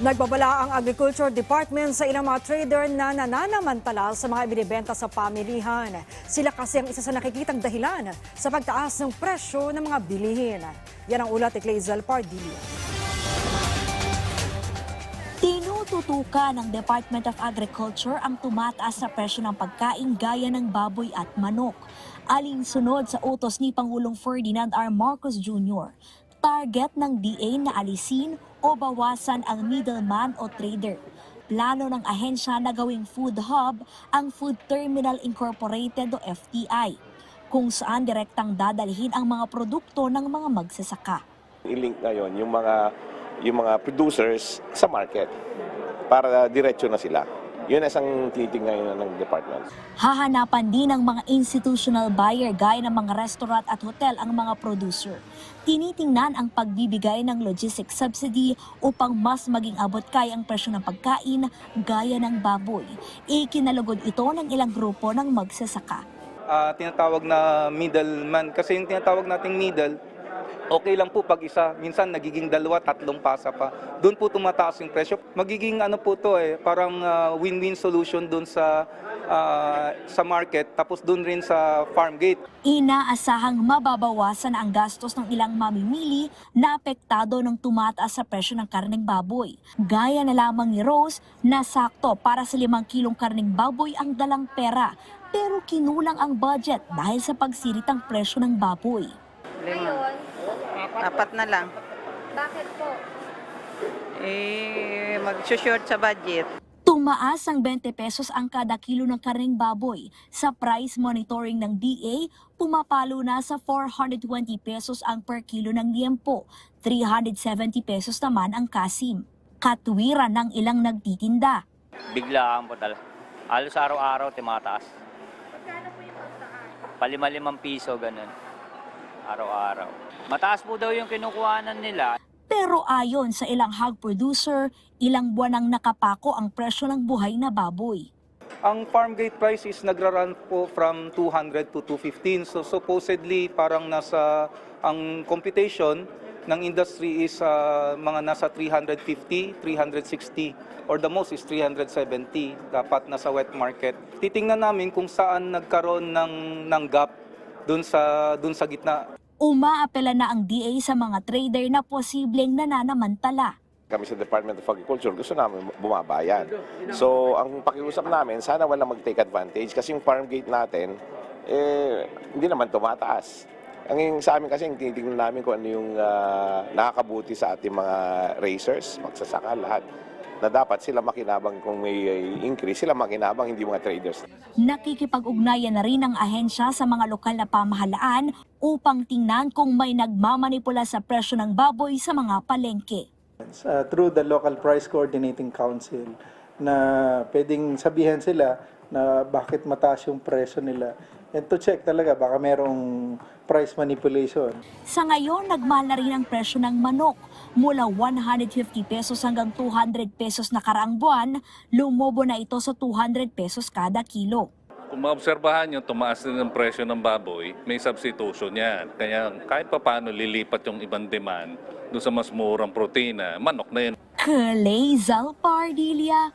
Nagbabala ang Agriculture Department sa ilang mga trader na nananamantala sa mga ibinibenta sa pamilihan. Sila kasi ang isa sa nakikitang dahilan sa pagtaas ng presyo ng mga bilihin. Yan ang ulat ni Clazel Pardilla. Tinututukan ng Department of Agriculture ang tumataas na presyo ng pagkain gaya ng baboy at manok. Alinsunod sa utos ni Pangulong Ferdinand R. Marcos Jr., target ng DA na alisin o bawasan ang middleman o trader. Plano ng ahensya na gawing food hub ang Food Terminal Incorporated o FTI, kung saan direktang dadalhin ang mga produkto ng mga magsasaka. i-link ngayon yung mga yung mga producers sa market para diretso na sila. Yun ang isang tinitingnan ngayon ng department. Hahanapan din ng mga institutional buyer gaya ng mga restaurant at hotel ang mga producer. Tinitingnan ang pagbibigay ng logistics subsidy upang mas maging abot kaya ang presyo ng pagkain gaya ng baboy. Ikinalugod ito ng ilang grupo ng magsasaka. ah, tinatawag na middleman. Kasi yung tinatawag nating middle, okay lang po pag isa. Minsan nagiging dalawa, tatlong pasa pa. Doon po tumataas yung presyo. Magiging ano po to eh, parang ah, win-win solution doon sa ah, sa market tapos doon rin sa farm gate. Inaasahang mababawasan ang gastos ng ilang mamimili na apektado ng tumataas sa presyo ng karneng baboy. Gaya na lamang ni Rose na sakto para sa limang kilong karneng baboy ang dalang pera pero kinulang ang budget dahil sa pagsiritang presyo ng baboy. Ngayon, Apat na lang. bakit po? Eh, mag-short sa budget. Tumaas ang 20 pesos ang kada kilo ng karneng baboy. Sa price monitoring ng DA, pumapalo na sa 420 pesos ang per kilo ng liempo, 370 pesos naman ang kasim. Katwiran ng ilang nagtitinda. biglaan po talaga. Halos araw-araw tumataas. Magkano po yung pagtaas? Palima-limang piso, ganun. Araw-araw. Mataas po daw yung kinukuhanan nila. Pero ayon sa ilang hog producer, ilang buwan ang nakapako ang presyo ng buhay na baboy. Ang farm gate price is nagra-run po from 200 to 215. So supposedly parang nasa ang computation ng industry is ah, mga nasa 350, 360 or the most is 370 dapat nasa wet market. Titingnan namin kung saan nagkaroon ng ng gap dun sa dun sa gitna. Umaapela na ang DA sa mga trader na posibleng nananamantala. Kami sa Department of Agriculture, gusto namin bumabayan. So, ang pakiusap namin, sana walang mag-take advantage kasi yung farm gate natin, eh, hindi naman tumataas. Ang yung sa amin kasi, yung tinitingnan namin kung ano yung ah, nakakabuti sa ating mga racers, magsasaka, lahat na dapat sila makinabang kung may uh, increase, sila makinabang, hindi mga traders. Nakikipag-ugnayan na rin ang ahensya sa mga lokal na pamahalaan upang tingnan kung may nagmamanipula sa presyo ng baboy sa mga palengke. uh, through the local price coordinating council na pwedeng sabihan sila na bakit mataas yung presyo nila and to check talaga baka merong price manipulation. Sa ngayon, nagmahal na rin ang presyo ng manok. Mula 150 pesos hanggang 200 pesos na karaang buwan, lumobo na ito sa 200 pesos kada kilo. Kung maobserbahan nyo, tumaas din ang presyo ng baboy, may substitution yan. Kaya kahit pa paano lilipat yung ibang demand doon sa mas murang protina, manok na yun. Kalezal Pardilia